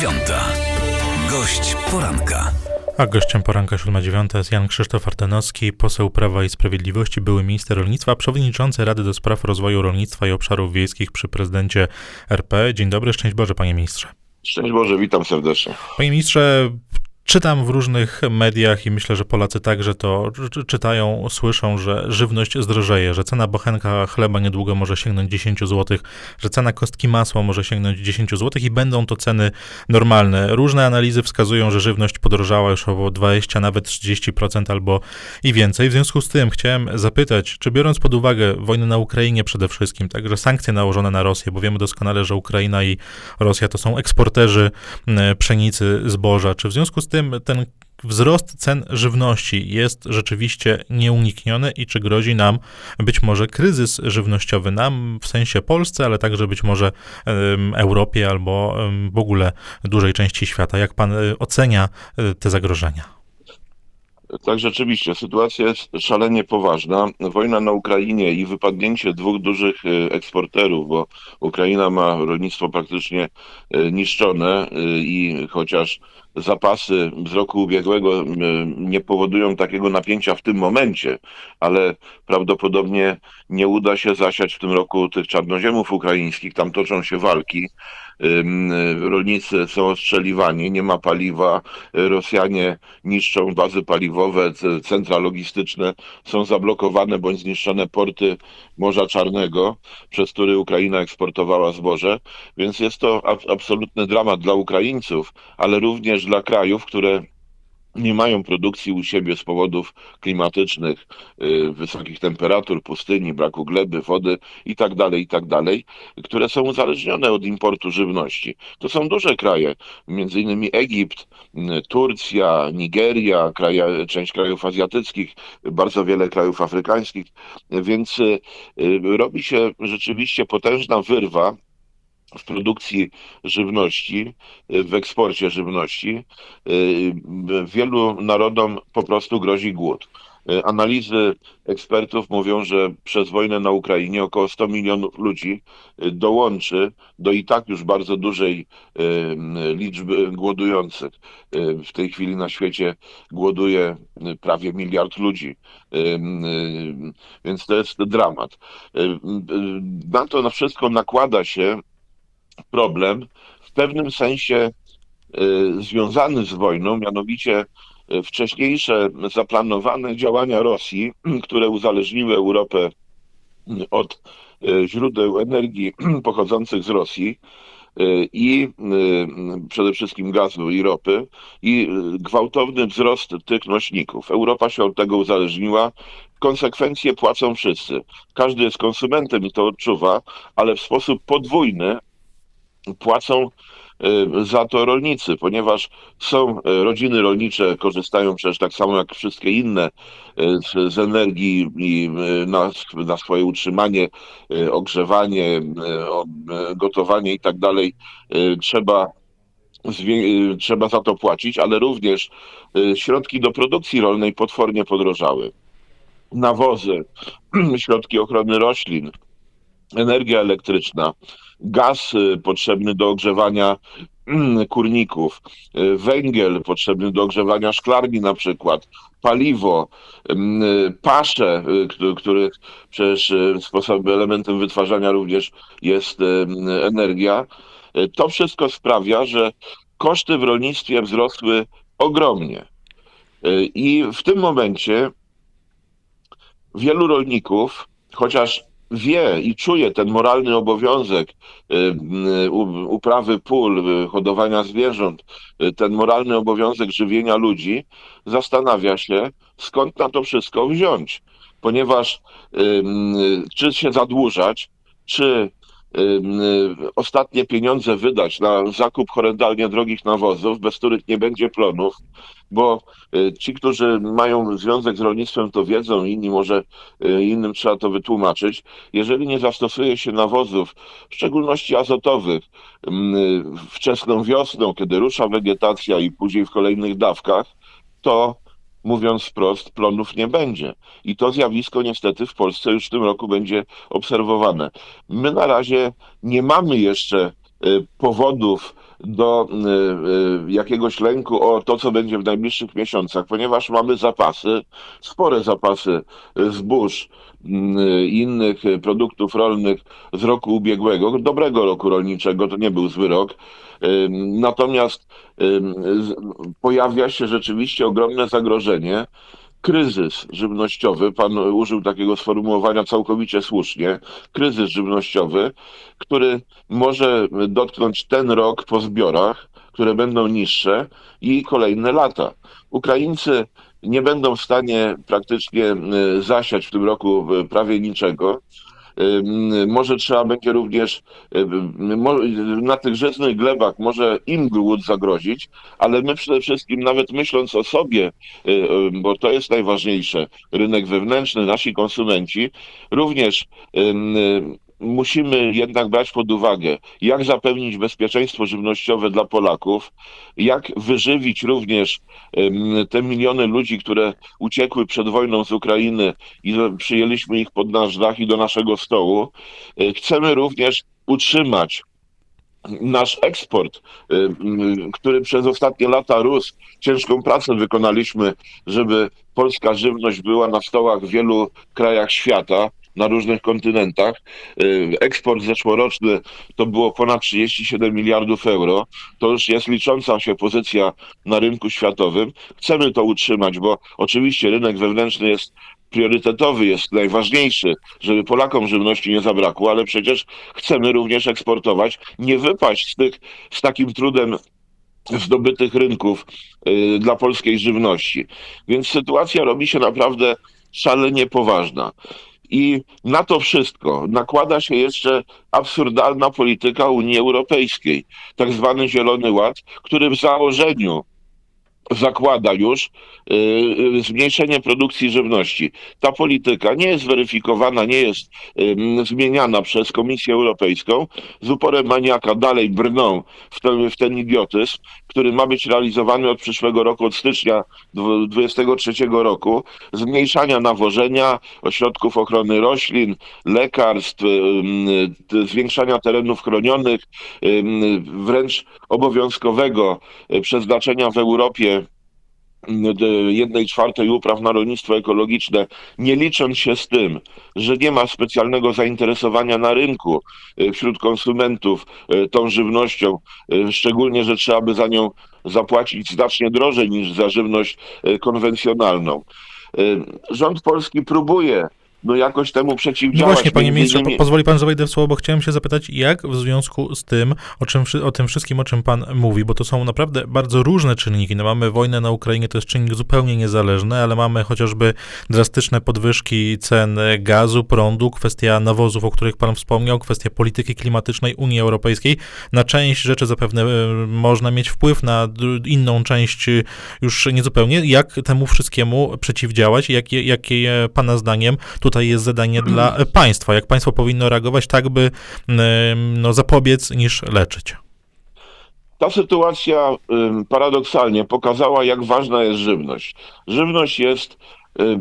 dziewiąta. Gość poranka. A gościem poranka 7.9 jest Jan Krzysztof Ardanowski, poseł Prawa i Sprawiedliwości, były minister rolnictwa, przewodniczący Rady do Spraw Rozwoju Rolnictwa i Obszarów Wiejskich przy prezydencie RP. Dzień dobry, szczęść Boże, panie ministrze. Szczęść Boże, witam serdecznie. Panie ministrze, czytam w różnych mediach i myślę, że Polacy także to czy- czytają, słyszą, że żywność zdrożeje, że cena bochenka chleba niedługo może sięgnąć 10 zł, że cena kostki masła może sięgnąć 10 zł i będą to ceny normalne. Różne analizy wskazują, że żywność podrożała już o 20, nawet 30% albo i więcej. W związku z tym chciałem zapytać, czy biorąc pod uwagę wojnę na Ukrainie przede wszystkim, także sankcje nałożone na Rosję, bo wiemy doskonale, że Ukraina i Rosja to są eksporterzy m, pszenicy, zboża, czy w związku z tym ten wzrost cen żywności jest rzeczywiście nieunikniony i czy grozi nam być może kryzys żywnościowy nam w sensie Polsce, ale także być może Europie albo w ogóle dużej części świata. Jak pan e, ocenia e, te zagrożenia? Tak, rzeczywiście, sytuacja jest szalenie poważna. Wojna na Ukrainie i wypadnięcie dwóch dużych y, eksporterów, bo Ukraina ma rolnictwo praktycznie y, niszczone y, i chociaż zapasy z roku ubiegłego nie powodują takiego napięcia w tym momencie, ale prawdopodobnie nie uda się zasiać w tym roku tych czarnoziemów ukraińskich. Tam toczą się walki. Rolnicy są ostrzeliwani, nie ma paliwa. Rosjanie niszczą bazy paliwowe, centra logistyczne są zablokowane bądź zniszczone porty Morza Czarnego, przez który Ukraina eksportowała zboże, więc jest to ab- absolutny dramat dla Ukraińców, ale również dla krajów, które nie mają produkcji u siebie z powodów klimatycznych, y, wysokich temperatur, pustyni, braku gleby, wody i tak dalej, i tak które są uzależnione od importu żywności. To są duże kraje, między innymi Egipt, Turcja, Nigeria, kraje, część krajów azjatyckich, bardzo wiele krajów afrykańskich, więc y, y, robi się rzeczywiście potężna wyrwa w produkcji żywności, y, w eksporcie żywności. Y, Wielu narodom po prostu grozi głód. Y, Analizy ekspertów mówią, że przez wojnę na Ukrainie około 100 milionów ludzi dołączy do i tak już bardzo dużej liczby głodujących. W tej chwili na świecie głoduje prawie miliard ludzi, więc to jest dramat. Na to na wszystko nakłada się problem w pewnym sensie y, związany z wojną, mianowicie y, wcześniejsze zaplanowane działania Rosji, które uzależniły Europę y, od y, źródeł energii pochodzących z Rosji i przede wszystkim gazu i ropy i gwałtowny wzrost tych nośników. Europa się od tego uzależniła. Konsekwencje płacą wszyscy. Każdy jest konsumentem i to odczuwa, ale w sposób podwójny płacą y, za to rolnicy, ponieważ są y, rodziny rolnicze, korzystają przecież tak samo jak wszystkie inne y, z, z energii i na, na swoje utrzymanie, ogrzewanie, gotowanie i tak dalej. Trzeba trzeba za to płacić, ale również środki do produkcji rolnej potwornie podrożały. Nawozy, środki ochrony roślin, energia elektryczna, gaz y, potrzebny do ogrzewania mm, kurników, y, węgiel potrzebny do ogrzewania szklarni na przykład, paliwo, ym, y, pasze, któ- których przecież sposobem, elementem wytwarzania również jest energia. To wszystko sprawia, że koszty w rolnictwie wzrosły ogromnie. I w tym momencie wielu rolników, chociaż wie i czuje ten moralny obowiązek y, y, uprawy pól, y, hodowania zwierząt, ten moralny obowiązek żywienia ludzi, zastanawia się, skąd na to wszystko wziąć. Ponieważ czy się zadłużać, czy ostatnie pieniądze wydać na zakup horrendalnie drogich nawozów, bez których nie będzie plonów, bo y, ci, którzy mają związek z rolnictwem, to wiedzą, inni może y, innym trzeba to wytłumaczyć. Jeżeli nie zastosuje się nawozów, w szczególności azotowych, wczesną wiosną, kiedy rusza wegetacja i później w kolejnych dawkach, to mówiąc wprost, plonów nie będzie. I to zjawisko niestety w Polsce już w tym roku będzie obserwowane. My na razie nie mamy jeszcze y, powodów do y, y, jakiegoś lęku o to, co będzie w najbliższych miesiącach, ponieważ mamy zapasy, spore zapasy zbóż i innych y, produktów rolnych z roku ubiegłego, dobrego roku rolniczego, to nie był zły rok. Natomiast pojawia się rzeczywiście ogromne zagrożenie, kryzys żywnościowy, pan użył takiego sformułowania całkowicie słusznie, kryzys żywnościowy, który może dotknąć ten rok po zbiorach, które będą niższe i kolejne lata. Ukraińcy nie będą w stanie praktycznie y, zasiać w tym roku y, prawie niczego. Może trzeba będzie również na tych żyznych glebach może im głód zagrozić, ale my przede wszystkim nawet myśląc o sobie, y, bo to jest najważniejsze, rynek wewnętrzny, nasi konsumenci, również musimy jednak brać pod uwagę, jak zapewnić bezpieczeństwo żywnościowe dla Polaków, jak wyżywić również te miliony ludzi, które uciekły przed wojną z Ukrainy i przyjęliśmy ich pod nasz dach i do naszego stołu. Y, Chcemy również utrzymać nasz eksport, y, który przez ostatnie lata rósł. Ciężką pracę wykonaliśmy, żeby polska żywność była na stołach w wielu krajach świata. Na różnych kontynentach. Y, Eksport zeszłoroczny to było ponad 37 miliardów euro. To już jest licząca się pozycja na rynku światowym. Chcemy to utrzymać, bo oczywiście rynek wewnętrzny jest priorytetowy, jest najważniejszy, żeby Polakom żywności nie zabrakło, ale przecież chcemy również eksportować, nie wypaść z tych, z takim trudem zdobytych rynków y, dla polskiej żywności. Więc sytuacja robi się naprawdę szalenie poważna. I na to wszystko nakłada się jeszcze absurdalna polityka Unii Europejskiej, tak zwany Zielony Ład, który w założeniu zakłada już y, y, zmniejszenie produkcji żywności. Ta polityka nie jest weryfikowana, nie jest ym, zmieniana przez Komisję Europejską. Z uporem maniaka dalej brną w ten, w ten idiotyzm, który ma być realizowany od przyszłego roku, od stycznia 2023 roku. Zmniejszania nawożenia, ośrodków ochrony roślin, lekarstw, zwiększania terenów chronionych, wręcz obowiązkowego y, przeznaczenia w Europie jednej czwartej upraw na rolnictwo ekologiczne, nie licząc się z tym, że nie ma specjalnego zainteresowania na rynku y, wśród konsumentów y, tą żywnością, y, szczególnie, że trzeba by za nią zapłacić znacznie drożej niż za żywność konwencjonalną. Rząd polski próbuje no jakoś temu No przeciwdziałać. właśnie, panie ministrze, innymi- pozwoli pan, że wejdę w słowo, bo chciałem się zapytać, jak w związku z tym, o, czym, o tym wszystkim, o czym pan mówi, bo to są naprawdę bardzo różne czynniki. No mamy wojnę na Ukrainie, to jest czynnik zupełnie niezależny, ale mamy chociażby drastyczne podwyżki cen gazu, prądu, kwestia nawozów, o których pan wspomniał, kwestia polityki klimatycznej Unii Europejskiej. Na część rzeczy zapewne e, można mieć wpływ, na inną część już niezupełnie. Jak temu wszystkiemu przeciwdziałać? Jakie, jakie pana zdaniem tutaj jest zadanie dla państwa? Jak państwo powinno reagować tak, by no, zapobiec niż leczyć? Ta sytuacja paradoksalnie pokazała, jak ważna jest żywność. Żywność jest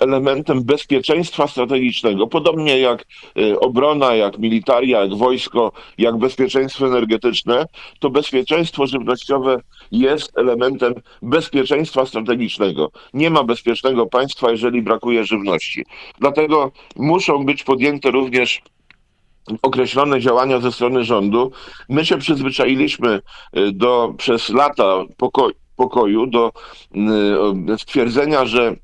elementem bezpieczeństwa strategicznego, podobnie jak y, obrona, jak militaria, jak wojsko, jak bezpieczeństwo energetyczne, to bezpieczeństwo żywnościowe jest elementem bezpieczeństwa strategicznego. Nie ma bezpiecznego państwa, jeżeli brakuje żywności. Dlatego muszą być podjęte również określone działania ze strony rządu. My się przyzwyczailiśmy y, do, przez lata poko- pokoju do y, stwierdzenia, że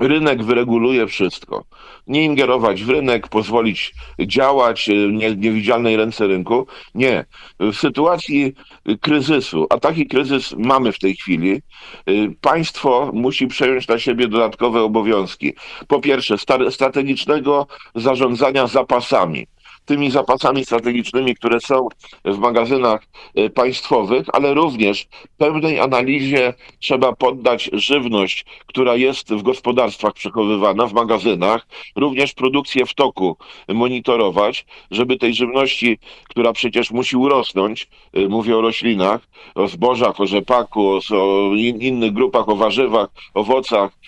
rynek wyreguluje wszystko. Nie ingerować w rynek, pozwolić działać y, nie, niewidzialnej ręce rynku. Nie. W sytuacji kryzysu, a taki kryzys mamy w tej chwili, y, państwo musi przejąć na siebie dodatkowe obowiązki. Po pierwsze, strategicznego zarządzania zapasami tymi zapasami strategicznymi, które są w magazynach y, państwowych, ale również pełnej analizie trzeba poddać żywność, która jest w gospodarstwach przechowywana, w magazynach, również produkcję w toku monitorować, żeby tej żywności, która przecież musi urosnąć, y, mówię o roślinach, o zbożach, o rzepaku, o, o in, innych grupach, o warzywach, owocach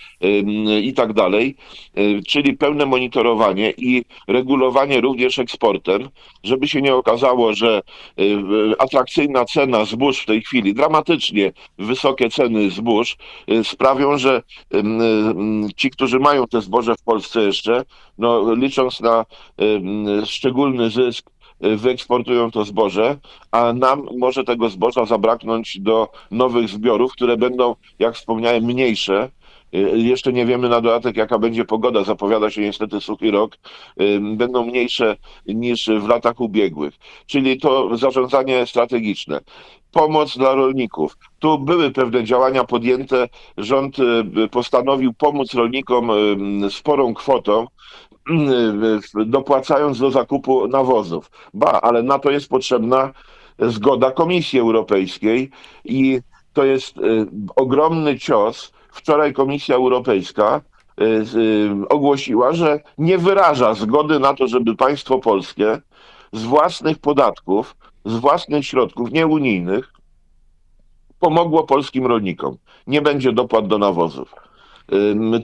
i tak dalej, y, czyli pełne monitorowanie i regulowanie również eksportu eksportem, żeby się nie okazało, że y, atrakcyjna cena zbóż w tej chwili, dramatycznie wysokie ceny zbóż y, sprawią, że ci, którzy mają te zboże w Polsce jeszcze, no, licząc na szczególny zysk, y, wyeksportują to zboże, a nam może tego zboża zabraknąć do nowych zbiorów, które będą, jak wspomniałem, mniejsze. Y, Jeszcze nie wiemy na dodatek, jaka będzie pogoda. Zapowiada się niestety suchy rok. Y, Będą mniejsze niż w latach ubiegłych. Czyli to zarządzanie strategiczne. Pomoc dla rolników. Tu były pewne działania podjęte. Rząd y, postanowił pomóc rolnikom sporą kwotą, dopłacając do zakupu nawozów. Ba, ale na to jest potrzebna zgoda Komisji Europejskiej i to jest ogromny cios. Wczoraj Komisja Europejska y, y, ogłosiła, że nie wyraża zgody na to, żeby państwo polskie z własnych podatków, z własnych środków nieunijnych pomogło polskim rolnikom. Nie będzie dopłat do nawozów.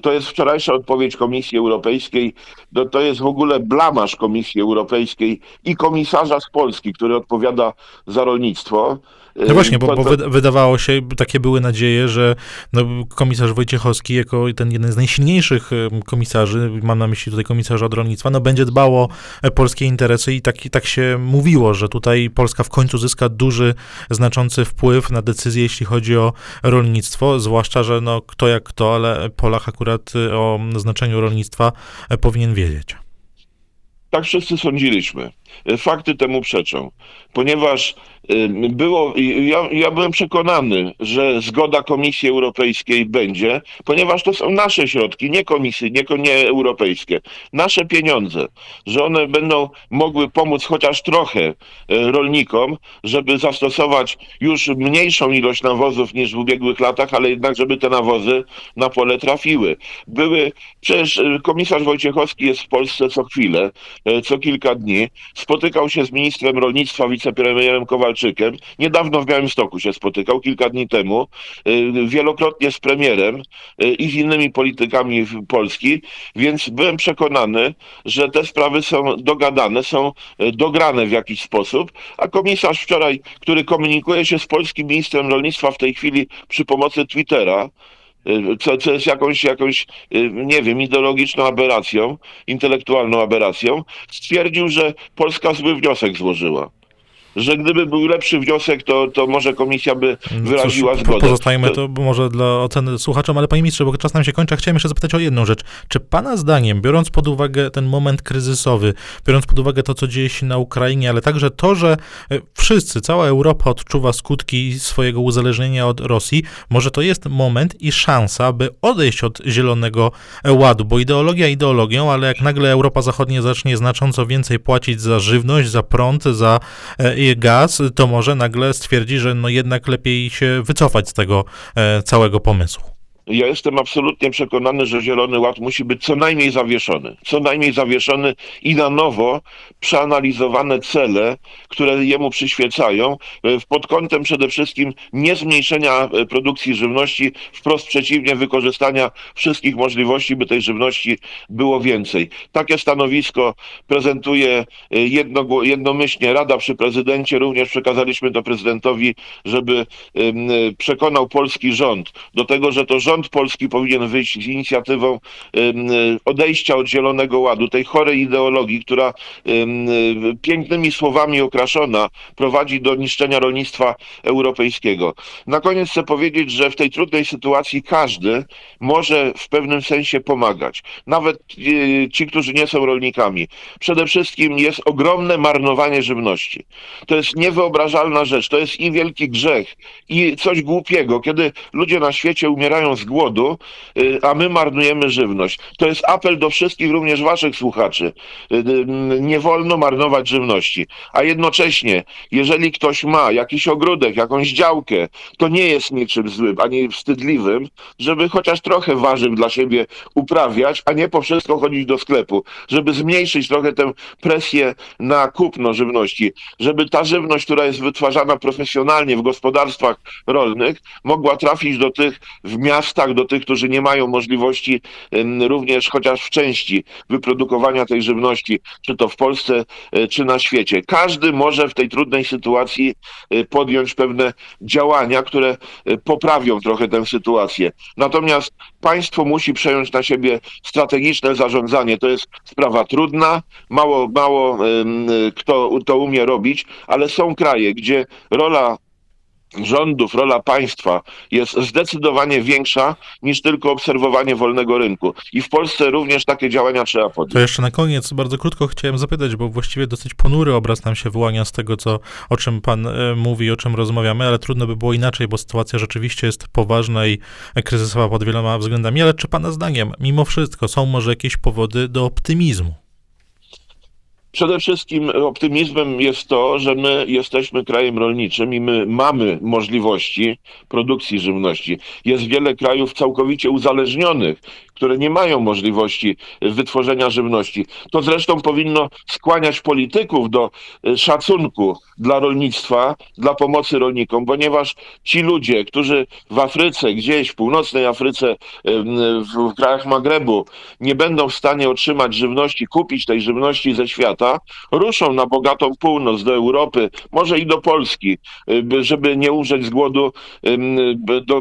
To jest wczorajsza odpowiedź Komisji Europejskiej. To, to jest w ogóle blamaż Komisji Europejskiej i komisarza z Polski, który odpowiada za rolnictwo. No właśnie, bo, bo wydawało się, takie były nadzieje, że no, komisarz Wojciechowski, jako ten jeden z najsilniejszych komisarzy, mam na myśli tutaj komisarza od rolnictwa, no będzie dbał o e, polskie interesy i tak, i tak się mówiło, że tutaj Polska w końcu zyska duży, znaczący wpływ na decyzje, jeśli chodzi o rolnictwo, zwłaszcza, że no kto jak kto, ale Polak akurat y, o znaczeniu rolnictwa e, powinien wiedzieć. Tak wszyscy sądziliśmy. Fakty temu przeczą, ponieważ było, ja, ja byłem przekonany, że zgoda Komisji Europejskiej będzie, ponieważ to są nasze środki, nie komisji, nie, nie europejskie, nasze pieniądze, że one będą mogły pomóc chociaż trochę y, rolnikom, żeby zastosować już mniejszą ilość nawozów niż w ubiegłych latach, ale jednak, żeby te nawozy na pole trafiły. Były, przecież y, komisarz Wojciechowski jest w Polsce co chwilę, y, co kilka dni, spotykał się z ministrem rolnictwa, wicepremierem Kowalczykiem. Niedawno w Białymstoku się spotykał, kilka dni temu. y, Wielokrotnie z premierem y, i z innymi politykami Polski, więc byłem przekonany, że te sprawy są dogadane, są y, dograne w jakiś sposób, a komisarz wczoraj, który komunikuje się z polskim ministrem rolnictwa w tej chwili przy pomocy Twittera, co, co jest jakąś, jakąś, nie wiem, ideologiczną aberracją, intelektualną aberracją, stwierdził, że Polska zły wniosek złożyła. Że gdyby był lepszy wniosek, to, to może komisja by wyraziła Cóż, zgodę. Pozostajmy to może dla oceny słuchaczom, ale panie ministrze, bo czas nam się kończy, chciałem jeszcze zapytać o jedną rzecz. Czy pana zdaniem, biorąc pod uwagę ten moment kryzysowy, biorąc pod uwagę to, co dzieje się na Ukrainie, ale także to, że e, wszyscy, cała Europa odczuwa skutki swojego uzależnienia od Rosji, może to jest moment i szansa, by odejść od zielonego ładu, bo ideologia ideologią, ale jak nagle Europa Zachodnia zacznie znacząco więcej płacić za żywność, za prąd, za e, gaz, to może nagle stwierdzi, że no jednak lepiej się wycofać z tego e, całego pomysłu. Ja jestem absolutnie przekonany, że Zielony Ład musi być co najmniej zawieszony. Co najmniej zawieszony i na nowo przeanalizowane cele, które jemu przyświecają, e, pod kątem przede wszystkim nie zmniejszenia e, produkcji żywności, wprost przeciwnie, wykorzystania wszystkich możliwości, by tej żywności było więcej. Takie stanowisko prezentuje e, jedno, jednomyślnie Rada przy prezydencie. Również przekazaliśmy to prezydentowi, żeby przekonał polski rząd do tego, że to rząd polski powinien wyjść z inicjatywą e, odejścia od Zielonego Ładu, tej chorej ideologii, która e, pięknymi słowami okraszona prowadzi do niszczenia rolnictwa europejskiego. Na koniec chcę powiedzieć, że w tej trudnej sytuacji każdy może w pewnym sensie pomagać. Nawet e, ci, którzy nie są rolnikami. Przede wszystkim jest ogromne marnowanie żywności. To jest niewyobrażalna rzecz. To jest i wielki grzech, i coś głupiego, kiedy ludzie na świecie umierają z głodu, y, a my marnujemy żywność. To jest apel do wszystkich, również waszych słuchaczy. Y, y, Nie wolno marnować żywności. A jednocześnie, jeżeli ktoś ma jakiś ogródek, jakąś działkę, to nie jest niczym złym, ani wstydliwym, żeby chociaż trochę warzyw dla siebie uprawiać, a nie po wszystko chodzić do sklepu, żeby zmniejszyć trochę tę presję na kupno żywności, żeby ta żywność, która jest wytwarzana profesjonalnie w gospodarstwach rolnych, mogła trafić do tych w miastach, miastach, do tych, którzy nie mają możliwości również chociaż w części wyprodukowania tej żywności, czy to w Polsce, e, czy na świecie. Każdy może w tej trudnej sytuacji e, podjąć pewne działania, które e, poprawią trochę tę sytuację. Natomiast państwo musi przejąć na siebie strategiczne zarządzanie. To jest sprawa trudna, mało, mało kto to umie robić, ale są kraje, gdzie rola rządów, rola państwa jest zdecydowanie większa niż tylko obserwowanie wolnego rynku. I w Polsce również takie działania trzeba podjąć. To jeszcze na koniec bardzo krótko chciałem zapytać, bo właściwie dosyć ponury obraz nam się wyłania z tego, co, o czym pan e, mówi, o czym rozmawiamy, ale trudno by było inaczej, bo sytuacja rzeczywiście jest poważna i kryzysowa pod wieloma względami. Ale czy pana zdaniem, mimo wszystko, są może jakieś powody do optymizmu? Przede wszystkim optymizmem jest to, że my jesteśmy krajem rolniczym i my mamy możliwości produkcji żywności. Jest wiele krajów całkowicie uzależnionych, które nie mają możliwości wytworzenia żywności. To zresztą powinno skłaniać polityków do e, szacunku dla rolnictwa, dla pomocy rolnikom, ponieważ ci ludzie, którzy w Afryce, gdzieś w północnej Afryce, em, w, krajach Magrebu nie będą w stanie otrzymać żywności, kupić tej żywności ze świata, ruszą na bogatą północ, do Europy, może i do Polski, by- żeby nie umrzeć z głodu,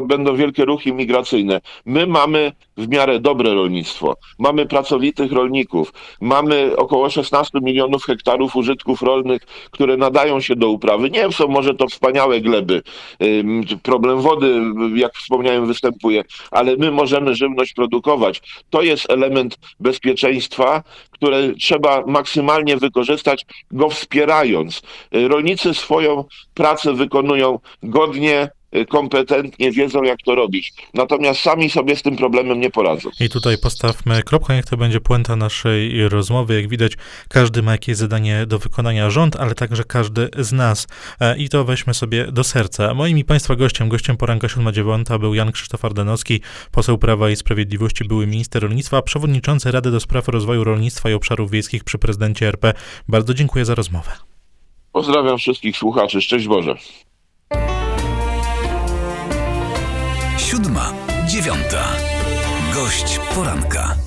będą wielkie ruchy migracyjne. My mamy w miarę dobre rolnictwo, mamy pracowitych rolników, mamy około 16 milionów hektarów użytków rolnych, które nadają się do uprawy. Nie są może to wspaniałe gleby, problem wody, jak wspomniałem, występuje, ale my możemy żywność produkować. To jest element bezpieczeństwa, które trzeba maksymalnie wykorzystać, go wspierając. Rolnicy swoją pracę wykonują godnie, kompetentnie, wiedzą jak to robić. Natomiast sami sobie z tym problemem nie poradzą. I tutaj postawmy kropkę, niech to będzie puenta naszej rozmowy. Jak widać, każdy ma jakieś zadanie do wykonania rząd, ale także każdy z nas. E, I to weźmy sobie do serca. Moim i Państwa gościem, gościem poranka 7.9 był Jan Krzysztof Ardanowski, poseł Prawa i Sprawiedliwości, były minister rolnictwa, przewodniczący Rady do Spraw Rozwoju Rolnictwa i Obszarów Wiejskich przy prezydencie RP. Bardzo dziękuję za rozmowę. Pozdrawiam wszystkich słuchaczy. Szczęść Boże. Siódma, dziewiąta. Gość poranka.